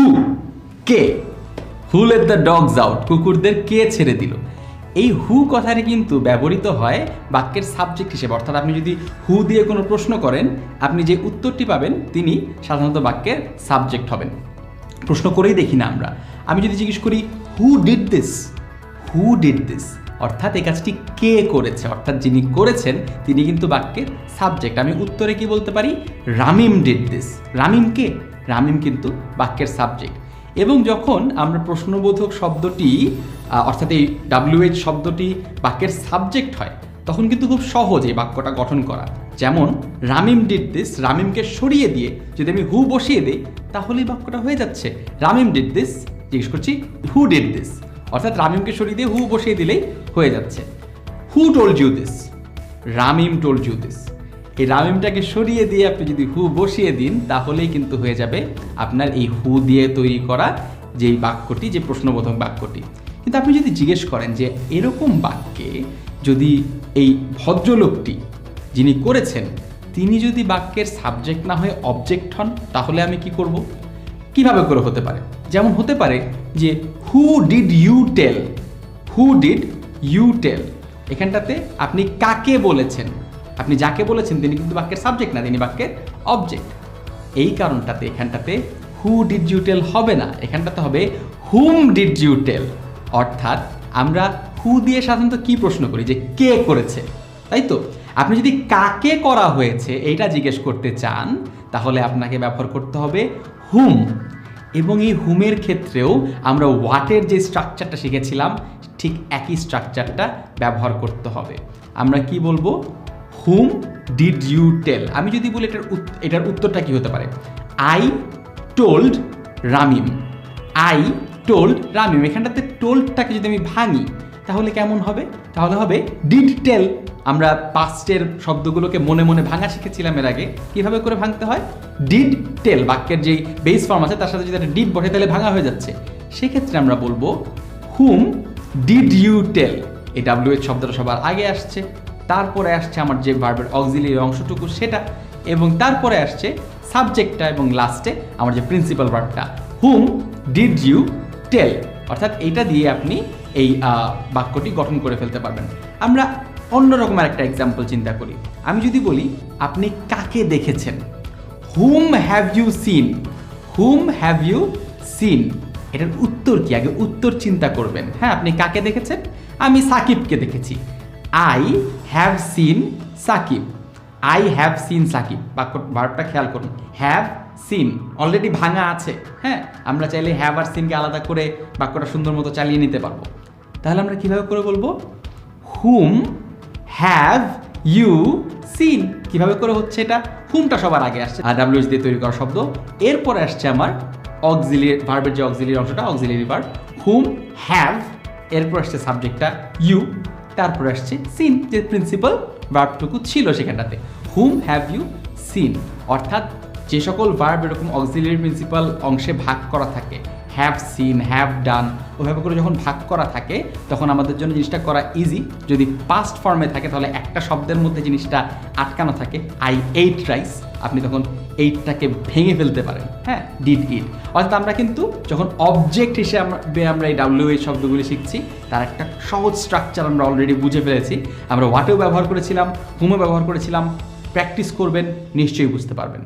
Who K? Who let the dogs out কুকুরদের কে ছেড়ে দিল? এই হু কথাটি কিন্তু ব্যবহৃত হয় বাক্যের সাবজেক্ট হিসেবে। অর্থাৎ আপনি যদি হু দিয়ে কোনো প্রশ্ন করেন, আপনি যে উত্তরটি পাবেন, তিনি সাধারণত বাক্যের সাবজেক্ট হবেন। প্রশ্ন করেই দেখি না আমরা। আমি যদি জিজ্ঞেস করি who did this who did this অর্থাৎ এই কাজটি কে করেছে? অর্থাৎ যিনি করেছেন, তিনি কিন্তু বাক্যের সাবজেক্ট আমি উত্তরে কি বলতে পারি? রামিম ডিড দিস রামিম কে? রামিম কিন্তু বাক্যের সাবজেক্ট এবং যখন আমরা প্রশ্নবোধক শব্দটি অর্থাৎ এই ডাব্লিউএইচ শব্দটি বাক্যের সাবজেক্ট হয়, তখন কিন্তু খুব সহজ এই বাক্যটা গঠন করা। যেমন, রামিম ডিড দিস রামিমকে সরিয়ে দিয়ে যদি আমি হু বসিয়ে দিই, তাহলেই বাক্যটা হয়ে যাচ্ছে। রামিম ডিড দিস জিজ্ঞেস করছি, হু ডিড দিস অর্থাৎ রামিমকে সরিয়ে দিয়ে হু বসিয়ে দিলেই হয়ে যাচ্ছে। Who told you this Ramim told you this এই রামিমটাকে সরিয়ে দিয়ে আপনি যদি হু বসিয়ে দিন, তাহলেই কিন্তু হয়ে যাবে আপনার এই হু দিয়ে তৈরি করা যেই বাক্যটি, যে প্রশ্নবোধক বাক্যটি। কিন্তু আপনি যদি জিজ্ঞেস করেন যে এরকম বাক্যে যদি এই ভদ্রলোকটি যিনি করেছেন, তিনি যদি বাক্যের সাবজেক্ট না হয়ে অবজেক্ট হন, তাহলে আমি কি করব? কীভাবে করে হতে পারে? যেমন হতে পারে যে, who did you tell? Who did you tell? এখানটাতে আপনি কাকে বলেছেন? আপনি যাকে বলেছেন, তিনি কিন্তু বাক্যের সাবজেক্ট না, তিনি বাক্যের অবজেক্ট এই কারণটাতে, এখানটাতে হু ডিড ইউ টেল হবে না, এখানটাতে হবে হুম ডিড ইউ টেল অর্থাৎ, আমরা হু দিয়ে সাধারণত কি প্রশ্ন করি, যে কে করেছে, তাই তো? আপনি যদি কাকে করা হয়েছে, এইটা জিজ্ঞেস করতে চান, তাহলে আপনাকে ব্যবহার করতে হবে হুম এবং এই হুমের ক্ষেত্রেও আমরা ওয়াটের যে স্ট্রাকচারটা শিখেছিলাম, ঠিক একই স্ট্রাকচারটা ব্যবহার করতে হবে। আমরা কি বলব? হুম ডিড ইউ টেল আমি যদি বলি এটার এটার উত্তরটা কি হতে পারে? I told Ramim I told Ramim এখানটাতে টোল্ডটাকে যদি আমি ভাঙি, তাহলে কেমন হবে? তাহলে হবে ডিড টেল আমরা পাস্টের শব্দগুলোকে মনে মনে ভাঙা শিখেছিলাম এর আগে। কীভাবে করে ভাঙতে হয়? ডিড টেল বাক্যের যেই বেস ফর্ম আছে, তার সাথে যদি একটা ডিড বসে, তাহলে ভাঙা হয়ে যাচ্ছে। সেক্ষেত্রে আমরা বলব হুম ডিড ইউ টেল এই ডাব্লিউ শব্দটা সবার আগে আসছে। তারপরে আসছে আমার যে ভার্বের অক্সিলিয়ারি অংশটুকু সেটা, এবং তারপরে আসছে সাবজেক্টটা এবং লাস্টে আমার যে প্রিন্সিপাল ভার্বটা হুম ডিড ইউ টেল অর্থাৎ এইটা দিয়ে আপনি এই বাক্যটি গঠন করে ফেলতে পারবেন। আমরা অন্যরকম একটা এক্সাম্পল চিন্তা করি। আমি যদি বলি, আপনি কাকে দেখেছেন? Whom have you seen whom have you seen এটার উত্তর কি? আগে উত্তর চিন্তা করবেন। হ্যাঁ আপনি কাকে দেখেছেন? আমি সাকিবকে দেখেছি। I have seen Sakib I have seen Sakib বাক্য ভার্বটা খেয়াল করুন। হ্যাভ সিন অলরেডি ভাঙা আছে। হ্যাঁ? আমরা চাইলে হ্যাভ আর সিনকে আলাদা করে বাক্যটা সুন্দর মতো চালিয়ে নিতে পারব। তাহলে আমরা কীভাবে করে বলব? হুম হ্যাভ ইউ সিন কীভাবে করে হচ্ছে এটা? হুমটা সবার আগে আসছে। আর ডাব্লিউএস দিয়ে তৈরি করা শব্দ। এরপরে আসছে আমার অক্সিলিয়ারি ভার্বের যে অক্সিলিয়ারি অংশটা অক্সিলিয়ারি ভার্ব হুম হ্যাভ এরপর আসছে সাবজেক্টটা ইউ তারপর আসছে সিন যে প্রিন্সিপাল ভার্বটুকু ছিল সেখানটাতে। হুম হ্যাভ ইউ সিন অর্থাৎ যে সকল ভার্ব এরকম অক্সিলিয়ারি প্রিন্সিপাল অংশে ভাগ করা থাকে। হ্যাভ সিন হ্যাভ ডান ওইভাবে করে যখন ভাগ করা থাকে, তখন আমাদের জন্য জিনিসটা করা ইজি যদি পাস্ট ফর্মে থাকে, তাহলে একটা শব্দের মধ্যে জিনিসটা আটকানো থাকে। আই এইট রাইস আপনি তখন এইটটাকে ভেঙে ফেলতে পারেন। হ্যাঁ ডিড ইট অর্থাৎ আমরা কিন্তু যখন অবজেক্ট হিসেবে আমরা এই ডাব্লিউ এই শব্দগুলি শিখছি, তার একটা সহজ স্ট্রাকচার আমরা অলরেডি বুঝে ফেলেছি। আমরা হোয়াটেও ব্যবহার করেছিলাম হুমও ব্যবহার করেছিলাম। প্র্যাকটিস করবেন, নিশ্চয়ই বুঝতে পারবেন।